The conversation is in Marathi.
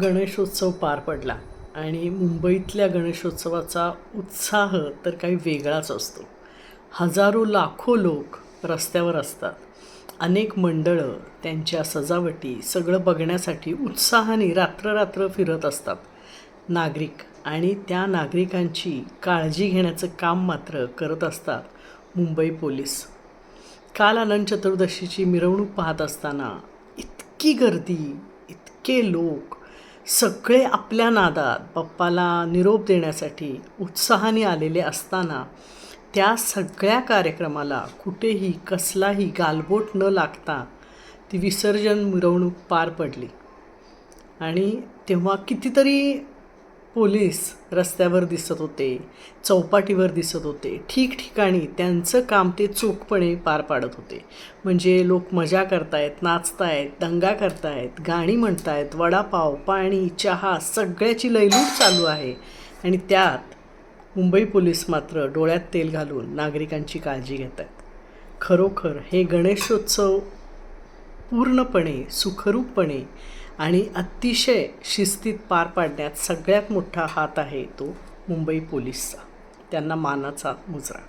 गणेशोत्सव पार पडला आणि मुंबईतल्या गणेशोत्सवाचा उत्साह तर काही वेगळाच असतो. हजारो लाखो लोक रस्त्यावर असतात. अनेक मंडळं त्यांच्या सजावटी सगळं बघण्यासाठी उत्साहाने रात्ररात्र फिरत असतात. नागरिक आणि त्या नागरिकांची काळजी घेण्याचं काम मात्र करत असतात मुंबई पोलीस. काल अनंत चतुर्दशीची मिरवणूक पाहत असताना इतकी गर्दी इतके लोक सगळे आपल्या नादात बाप्पाला निरोप देण्यासाठी उत्साहाने आलेले असताना त्या सगळ्या कार्यक्रमाला कुठेही कसलाही गालबोट न लागता ती विसर्जन मिरवणूक पार पडली. आणि तेव्हा कितीतरी पोलीस रस्त्यावर दिसत होते चौपाटीवर दिसत होते. ठिकठिकाणी त्यांचं काम ते चोखपणे पार पाडत होते. म्हणजे लोक मजा करतायत नाचतायत दंगा करतायत गाणी म्हणतायत वडापाव पाणी चहा सगळ्याची लयलूट चालू आहे. आणि त्यात मुंबई पोलीस मात्र डोळ्यात तेल घालून नागरिकांची काळजी घेत आहेत खरोखर हे गणेशोत्सव पूर्णपणे सुखरूपपणे आणि अतिशय शिस्तीत पार पाडण्यात सगळ्यात मोठा हात आहे तो मुंबई पोलीसचा. त्यांना मानाचा मुजरा.